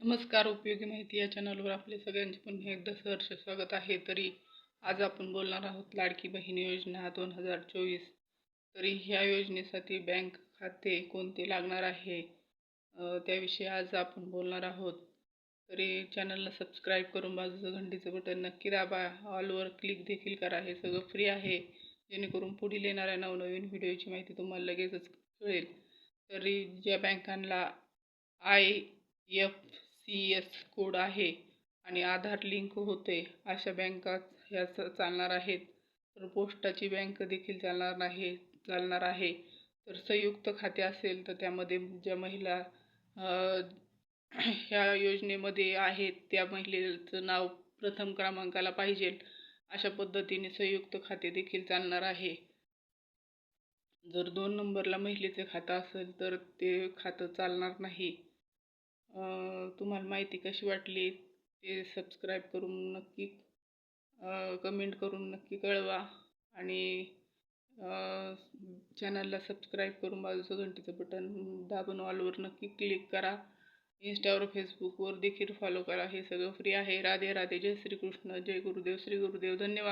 नमस्कार उपयोगी माहिती या चॅनलवर आपले सगळ्यांचे पुन्हा एकदा सहर्ष स्वागत आहे. तरी आज आपण बोलणार आहोत लाडकी बहीण योजना दोन हजार चोवीस. तरी ह्या योजनेसाठी बँक खाते कोणते लागणार आहे? त्याविषयी आज आपण बोलणार आहोत. तरी चॅनलला सबस्क्राईब करून बाजूचं घंटीचं बटन नक्की दाबा. ऑलवर क्लिक देखील करा. हे सगळं फ्री आहे. जेणेकरून पुढील येणाऱ्या नवनवीन व्हिडिओची माहिती तुम्हाला लगेचच कळेल. तरी ज्या बँकांना I F C S code आहे आणि आधार लिंक होते अशा बँका ह्या चालणार आहेत. तर पोस्टाची बँक देखील चालणार नाही चालणार आहे. तर संयुक्त खाते असेल तर त्यामध्ये ज्या महिला ह्या योजनेमध्ये आहेत त्या महिलेचं नाव प्रथम क्रमांकाला पाहिजे. अशा पद्धतीने संयुक्त खाते देखील चालणार आहे. जर दोन नंबरला महिलेचे खातं असेल तर ते खातं चालणार नाही. तुम्हाला माहिती कशी वाटली ते सबस्क्राईब करून नक्की कमेंट करून नक्की कळवा. आणि चॅनलला सबस्क्राईब करून बाजूचं घंटीचं बटन दाबून ऑलवर नक्की क्लिक करा. इंस्टावर फेसबुकवर देखील फॉलो करा. हे सगळं फ्री आहे. राधे राधे. जय श्रीकृष्ण. जय गुरुदेव. श्री गुरुदेव. धन्यवाद.